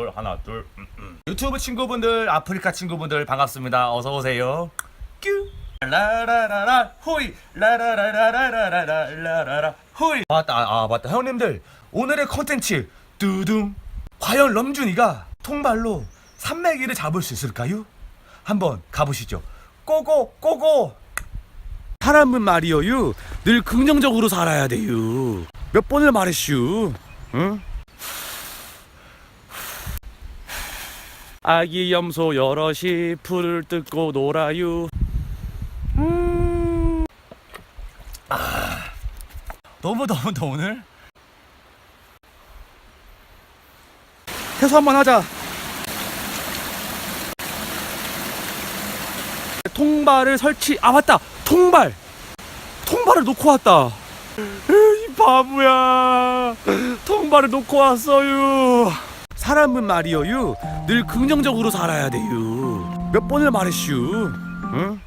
둘 하나 둘 음, 음. 유튜브 친구분들 아프리카 친구분들 반갑습니다. 어서 오세요. 뀨. 라라라라 호이. 라라라라라라라라라 호이. 맞다 아, 아 맞다 형님들 오늘의 컨텐츠 뚜둥. 과연 럼준이가 통발로 산매기를 잡을 수 있을까요? 한번 가보시죠. 고고 고고. 사람은 말이여유 늘 긍정적으로 살아야 돼요. 몇 번을 말했슈? 응? 아기 염소 여럿이 풀을 뜯고 놀아요. 음... 아... 너무 더운데 오늘? 해소 한번 하자. 통발을 설치 아 맞다. 통발. 통발을 놓고 왔다. 이 바보야. 통발을 놓고 왔어요 사람은 말이여유 늘 긍정적으로 살아야 돼요 몇 번을 말했슈? 응?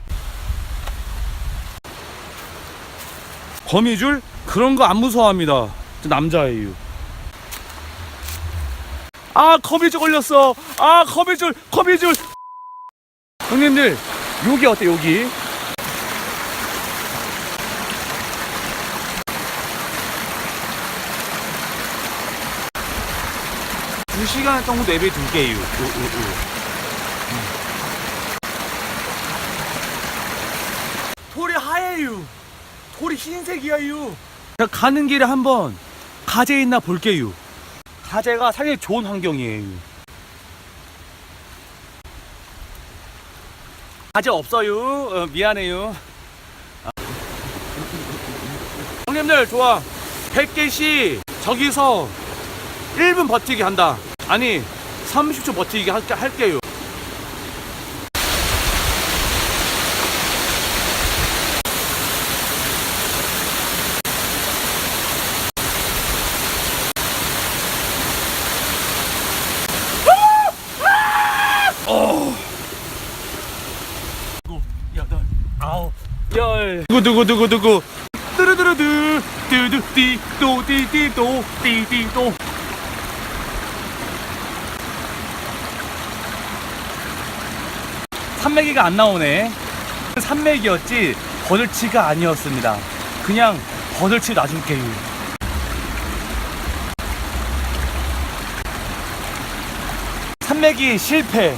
거미줄? 그런 거 안 무서워합니다. 저 남자예요 아 거미줄 걸렸어. 아 거미줄 거미줄. 형님들 여기 어때 여기 두 시간 정도 내비 둘게요. 돌이 하얘요. 돌이 흰색이야요. 제가 가는 길에 한번 가재 있나 볼게요. 가재가 살기 좋은 환경이에요. 가재 없어요. 어, 미안해요. 아. 형님들 좋아. 100개씩 저기서 1분 버티기 한다. 아니, 30초 버티기 할, 할게요. 어. 여덟, 아홉, 열. 두구 두구 두구 두구. 뚜루뚜루뚜 뚜두띠 또띠띠 또 띠띠 또 산매기가 안 나오네. 산매기였지 버들치가 아니었습니다. 그냥 버들치 놔줄게요 산매기 실패.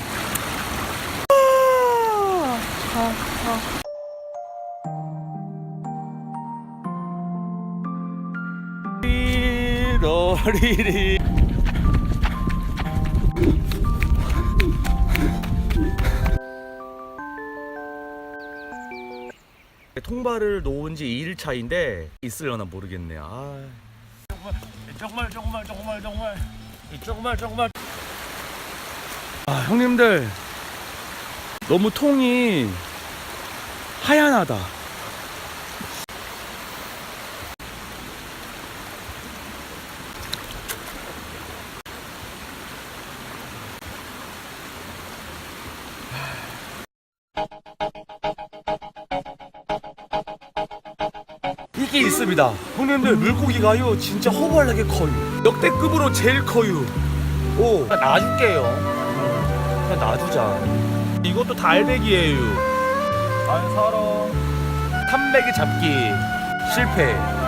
리러리리 통발을 놓은 지 2일 차인데 있으려나 모르겠네. 아. 정말 정말 정말 정말 정말 정말 아, 형님들 너무 통이 하얀하다. 이게 있습니다. 형님들 물고기가요 진짜 허벌나게 커요. 역대급으로 제일 커요. 오, 그냥 놔줄게요. 그냥 놔두자. 이것도 달백이에요. 안 살아. 삼백이 잡기 실패.